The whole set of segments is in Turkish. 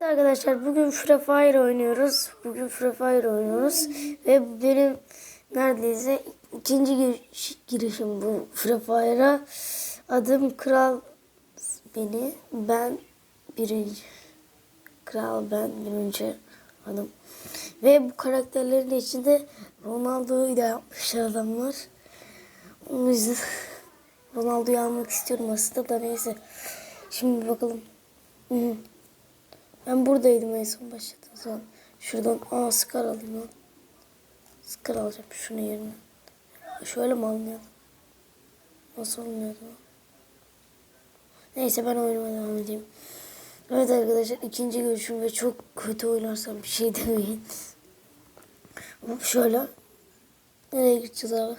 Arkadaşlar bugün Free Fire oynuyoruz. Bugün Free Fire oynuyoruz. Ve benim neredeyse ikinci giriş- girişim bu Free Fire'a. Adım Kral beni. Ben birinci. Kral ben birinci adım. Ve bu karakterlerin içinde Ronaldo'yu da yapmışlar adamlar. O yüzden Ronaldo'yu almak istiyorum aslında da neyse. Şimdi bakalım. Hı hı. Ben buradaydım en son başladığım zaman. Şuradan aa Scar alayım lan. Scar alacağım şunu yerine. Şöyle mi alınıyordu? Nasıl alınıyordu? Neyse ben oyunuma devam edeyim. Evet arkadaşlar ikinci görüşüm ve çok kötü oynarsam bir şey demeyin. Hop şöyle. Nereye gideceğiz abi?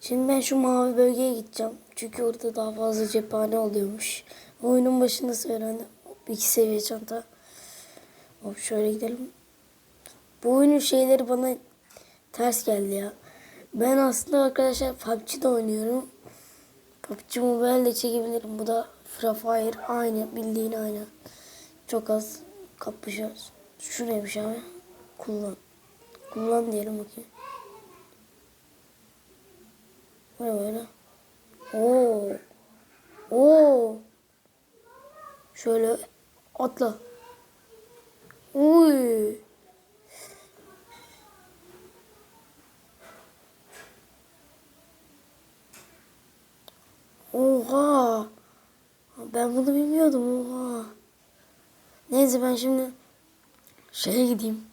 Şimdi ben şu mavi bölgeye gideceğim. Çünkü orada daha fazla cephane oluyormuş. Oyunun başında söylendi. İki seviye çanta. Hop şöyle gidelim. Bu oyunun şeyleri bana ters geldi ya. Ben aslında arkadaşlar PUBG'de oynuyorum. PUBG Mobile'de çekebilirim. Bu da Free Fire aynı. Bildiğin aynı. Çok az kapışıyoruz. Şu neymiş abi? Kullan. Kullan diyelim bakayım. Ne böyle? Oo. Oo. Şöyle atla. Uy. Oha. Ben bunu bilmiyordum. Oha. Neyse ben şimdi şeye gideyim.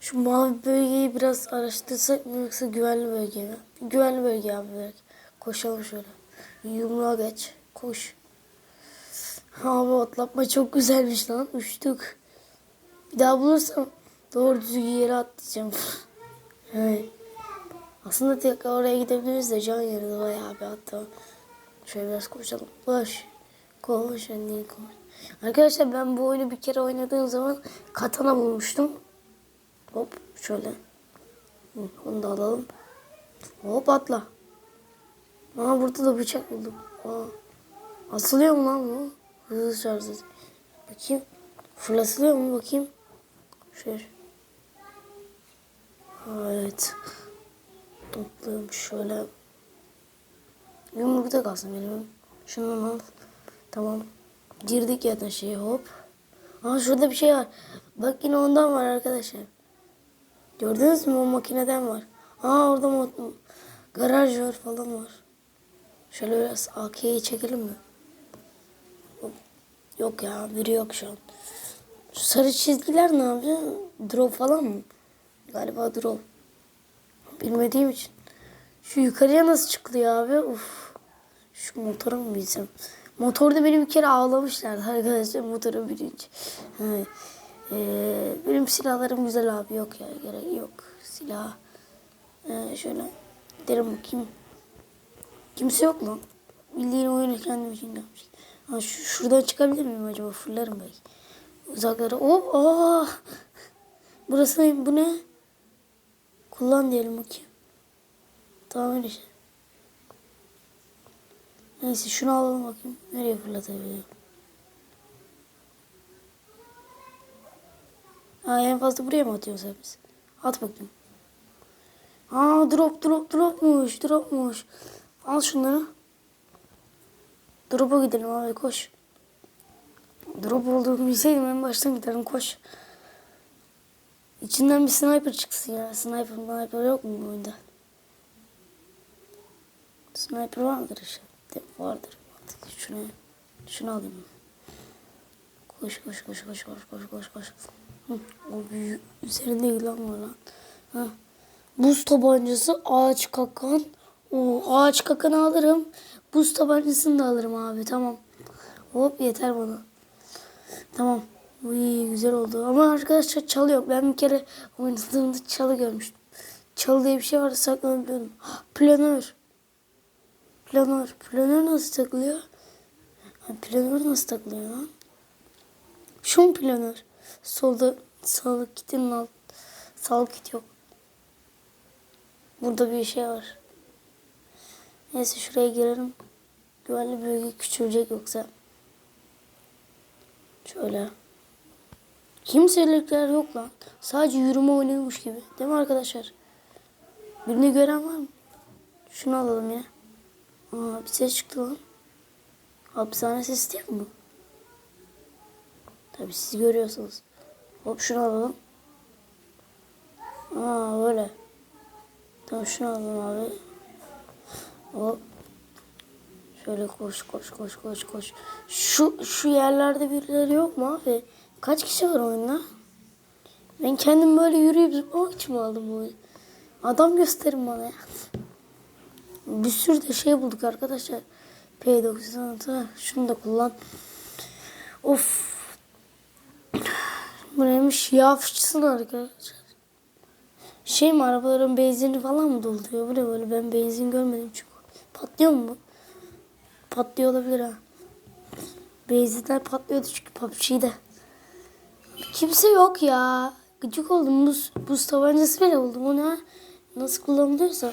Şu mavi bölgeyi biraz araştırsak mı yoksa güvenli bölge mi? Güvenli bölge abi direkt. Koşalım şöyle. Yumruğa geç. Koş. Abi atlatma çok güzelmiş lan. Uçtuk. Bir daha bulursam doğru düzgün yere atlayacağım. evet. Aslında tekrar oraya gidebiliriz de can yerine bayağı bir hatta. Şöyle biraz koşalım. Koş. Koş anne koş. Arkadaşlar ben bu oyunu bir kere oynadığım zaman katana bulmuştum. Hop şöyle. Onu da alalım. Hop atla. Aa burada da bıçak buldum. Aa. Asılıyor mu lan bu? Hızlı şarj et. Bakayım. Fırlatılıyor mu bakayım? Şöyle. Evet. Topluyorum şöyle. Yumrukta kalsın benim. Şundan al. Tamam. Girdik ya da şey hop. Aa şurada bir şey var. Bak yine ondan var arkadaşlar. Gördünüz mü o makineden var. Aa orada garaj var falan var. Şöyle biraz AK'yi çekelim mi? Yok ya biri yok şu an. Şu sarı çizgiler ne yapıyor? Drop falan mı? Galiba drop. Bilmediğim için. Şu yukarıya nasıl çıkılıyor abi? Uf. Şu motora mı binsem? Motorda beni bir kere ağlamışlardı arkadaşlar motora binince. Ee, benim silahlarım güzel abi yok ya gerek yok silah. Ee, şöyle gidelim bakayım. Kimse yok lan. Bildiğin oyunu kendim için yapmış. Ha, şu, şuradan çıkabilir miyim acaba? Fırlarım belki. Uzaklara. Hop. Aa. Burası ne? Bu ne? Kullan diyelim bakayım. Tamam öyle şey. Neyse şunu alalım bakayım. Nereye fırlatabilirim? Ha en fazla buraya mı atıyorsun sen biz? At bakayım. Aa drop drop dropmuş dropmuş. Al şunları. Drop'a gidelim abi koş. Drop olduğunu bilseydim en baştan giderim koş. İçinden bir sniper çıksın ya. Sniper sniper yok mu bu oyunda? Sniper vardır işte. Vardır. Artık şunu, şunu alayım. Koş koş koş koş koş koş koş koş. Hı, o büyük üzerinde yılan var lan. Ha. Buz tabancası ağaç kakan. O ağaç kakanı alırım. Buz tabancasını da alırım abi tamam. Hop yeter bana. Tamam. Bu iyi güzel oldu. Ama arkadaşlar çalı yok. Ben bir kere oynadığımda çalı görmüştüm. Çalı diye bir şey vardı saklanabiliyordum. Planör. Planör. Planör nasıl takılıyor? Planör nasıl takılıyor lan? Şu mu planör? Solda sağlık kitinin alt. Sağlık kit yok. Burada bir şey var. Neyse şuraya girelim. Güvenli bölge küçülecek yoksa. Şöyle. Kimselikler yok lan. Sadece yürüme oynuyormuş gibi. Değil mi arkadaşlar? Birini gören var mı? Şunu alalım ya. Aa bir ses çıktı lan. Hapishane sesi değil mi bu? Tabii siz görüyorsunuz. Hop şunu alalım. Aa böyle. Tamam şunu alalım abi. Hop. Şöyle koş koş koş koş koş. Şu şu yerlerde birileri yok mu abi? Kaç kişi var oyunda? Ben kendim böyle yürüyüp zıplamak için mi aldım bu? Adam gösterin bana ya. Bir sürü de şey bulduk arkadaşlar. P96 şunu da kullan. Of. Bu neymiş? Yağ fıçısın arkadaşlar. Şey mi arabaların benzini falan mı dolduruyor? Bu ne böyle ben benzin görmedim çünkü. Patlıyor mu? Patlıyor olabilir ha. Benzinler patlıyordu çünkü PUBG'de. Kimse yok ya. Gıcık oldum. Buz, buz tabancası bile buldum. O ne? Nasıl kullanılıyorsa.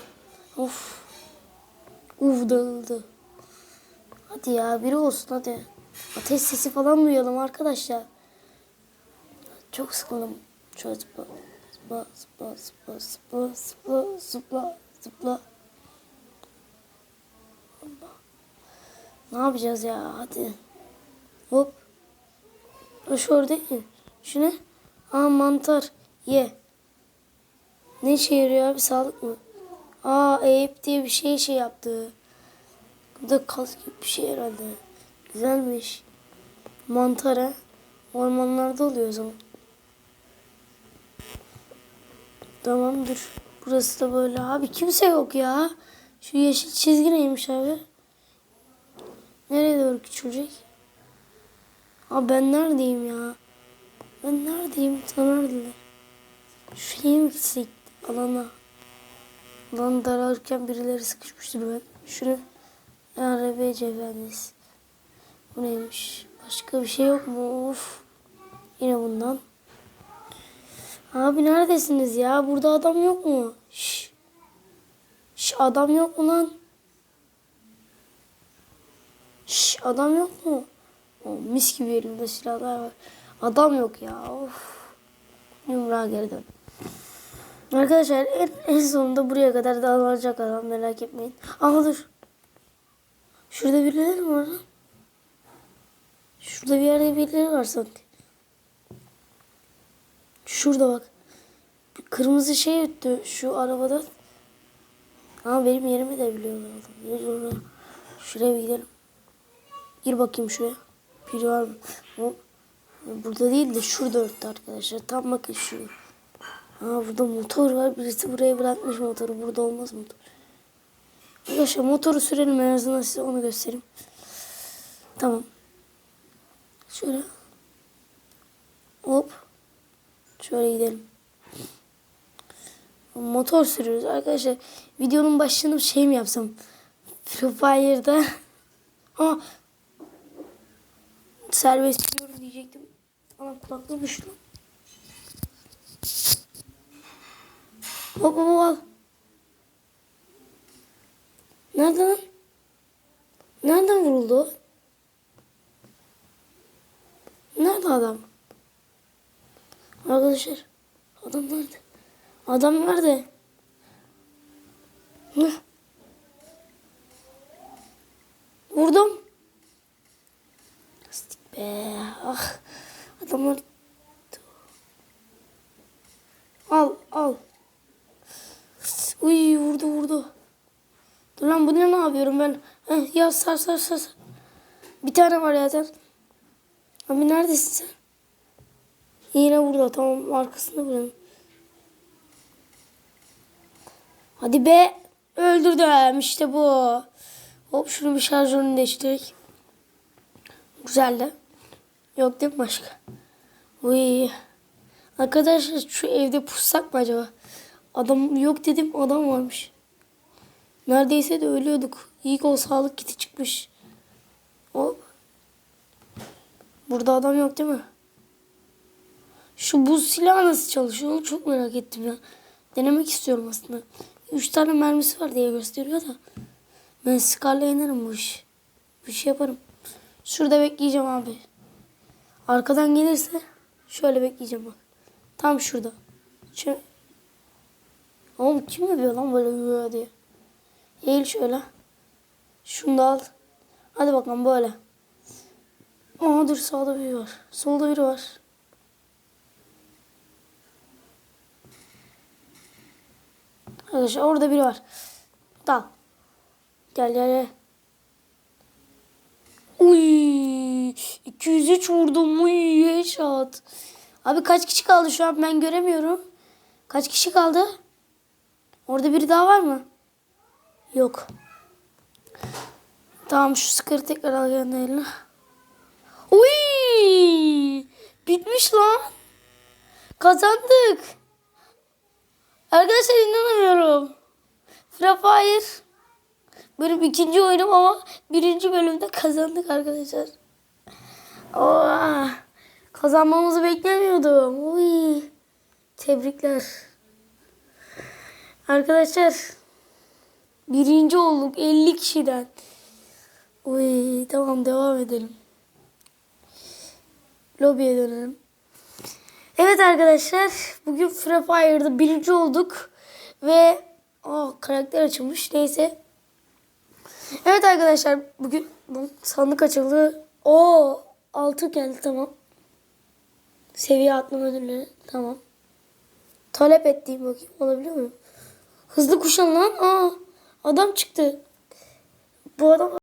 Of. Uf dağıldı. Hadi ya biri olsun hadi. Ateş sesi falan duyalım arkadaşlar. Çok sıkıldım. Şöyle zıpla. Zıpla zıpla zıpla zıpla zıpla zıpla Ne yapacağız ya hadi. Hop. Şu orada değil. Şu ne? Aa mantar. Ye. Ne işe yarıyor abi sağlık mı? Aa Eyüp diye bir şey şey yaptı. Bu da kas gibi bir şey herhalde. Güzelmiş. Mantar ha. Ormanlarda oluyor o zaman. Tamamdır. Burası da böyle. Abi kimse yok ya. Şu yeşil çizgi neymiş abi? Doğru küçülecek? Abi ben neredeyim ya? Ben neredeyim? Tanırdılar. Şuraya mı gitsek? Alana. Alan dararken birileri sıkışmıştır ben. Şunu RBC efendisi. Bu neymiş? Başka bir şey yok mu? Of. Yine bundan. Abi neredesiniz ya? Burada adam yok mu? Şş. Şş adam yok mu lan? Adam yok mu? O, mis gibi elimde silahlar var. Adam yok ya. Of. Yumruğa geri. Arkadaşlar en, en sonunda buraya kadar dağılacak adam merak etmeyin. Ama dur. Şurada birileri mi var? Şurada bir yerde birileri var sanki. Şurada bak. Bir kırmızı şey öttü şu arabadan. Ama benim yerimi de biliyorlar. Şuraya bir gidelim. Gir bakayım şuraya. Biri var mı? Hop. Burada değil de şurada örttü arkadaşlar. Tam bakın şuraya. Aa burada motor var. Birisi buraya bırakmış motoru. Burada olmaz motor. Arkadaşlar motoru sürelim en azından size onu göstereyim. Tamam. Şöyle. Hop. Şöyle gidelim. Motor sürüyoruz arkadaşlar. Videonun başlığını şey mi yapsam? Free Fire'da. Ha. Serbest diyorum diyecektim. Ama kulaklığı düştü. Hop hop al. Nereden? Nereden vuruldu? Nerede adam? Arkadaşlar. Adam nerede? Adam nerede? Ne? Vurdum. Lastik be. Ah. Adamlar. Al al. Uy vurdu vurdu. Dur lan bu ne ne yapıyorum ben? Heh, ya sar sar sar. sar. Bir tane var zaten. Abi neredesin sen? Yine burada tamam arkasında buranın. Hadi be. Öldürdüm işte bu. Hop şunu bir şarjörünü değiştirek. Güzel de. Yok değil mi başka? Uy. Arkadaşlar şu evde pussak mı acaba? Adam yok dedim adam varmış. Neredeyse de ölüyorduk. İyi ki o sağlık kiti çıkmış. Hop. Burada adam yok değil mi? Şu buz silahı nasıl çalışıyor onu çok merak ettim ya. Denemek istiyorum aslında. Üç tane mermisi var diye gösteriyor da. Ben Scar'la inerim bu iş. Bir şey yaparım. Şurada bekleyeceğim abi. Arkadan gelirse Şöyle bekleyeceğim bak. Tam şurada. Şu... Oğlum kim yapıyor lan böyle diye. Eğil şöyle. Şunu da al. Hadi bakalım böyle. Aa dur sağda biri var. Solda biri var. Arkadaşlar orada biri var. Dal. Gel gel gel. Uy, 203 vurdum. Uy, headshot. Abi kaç kişi kaldı şu an ben göremiyorum. Kaç kişi kaldı? Orada biri daha var mı? Yok. Tamam şu sıkarı tekrar al eline. Uy! Bitmiş lan. Kazandık. Arkadaşlar inanamıyorum. Free Fire. Benim ikinci oyunum ama birinci bölümde kazandık arkadaşlar. Oha. Kazanmamızı beklemiyordum. Uy. Tebrikler. Arkadaşlar. Birinci olduk 50 kişiden. Uy tamam devam edelim. Lobiye dönelim. Evet arkadaşlar bugün Free Fire'da birinci olduk ve oh, karakter açılmış neyse. Evet arkadaşlar bugün bu sandık açıldı. O altı geldi tamam. Seviye atlama ödülleri tamam. Talep ettiğim bakayım olabiliyor mu? Hızlı kuşan lan. Aa, adam çıktı. Bu adam